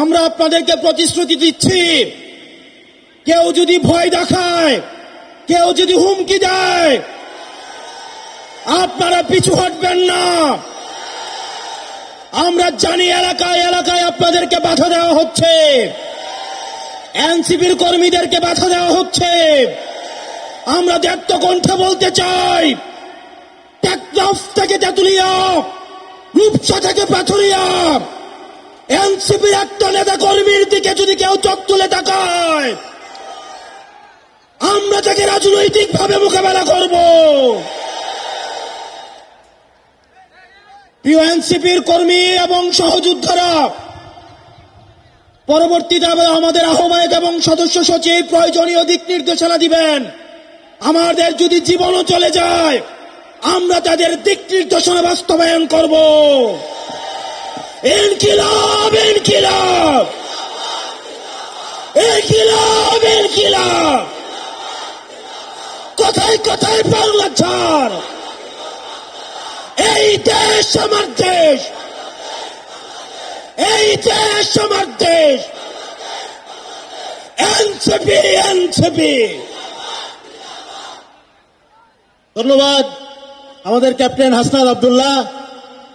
আমরা আপনাদেরকে প্রতিশ্রুতি দিচ্ছি। কেউ যদি ভয় দেখায়, কেউ যদি হুমকি দেয়, আপনারা পিছু হটবেন না। আমরা জানি এলাকায় এলাকায় আপনাদেরকে বাধা দেওয়া হচ্ছে। এনসিপির কর্মীদেরকে বাধা দেওয়া হচ্ছে। আমরা দেখত কণ্ঠে বলতে চাই থেকে তেতুলিয়া, রূপসা থেকে পাথুরিয়া এনসিপির একটা নেতা কর্মীর দিকে যদি কেউ চোখ তুলে তাকায়, আমরা তাকে রাজনৈতিক ভাবে মোকাবেলা করব। প্রিয় এনসিপির কর্মী এবং সহযোদ্ধারা, পরবর্তীতে আবার আমাদের আহ্বায়ক এবং সদস্য সচিব প্রয়োজনীয় দিক নির্দেশনা দিবেন। আমাদের যদি জীবনও চলে যায়, আমরা তাদের দিক নির্দেশনা বাস্তবায়ন করব। ইনকিলাব ইনকিলাব। ইনকিলাব ইনকিলাব। কোথায় কোথায় বাংলা ছাড়? এই দেশ আমার দেশ। এই দেশ আমার দেশ। NCP NCP. ধন্যবাদ। আমাদের ক্যাপ্টেন হাসনাত আব্দুল্লাহ।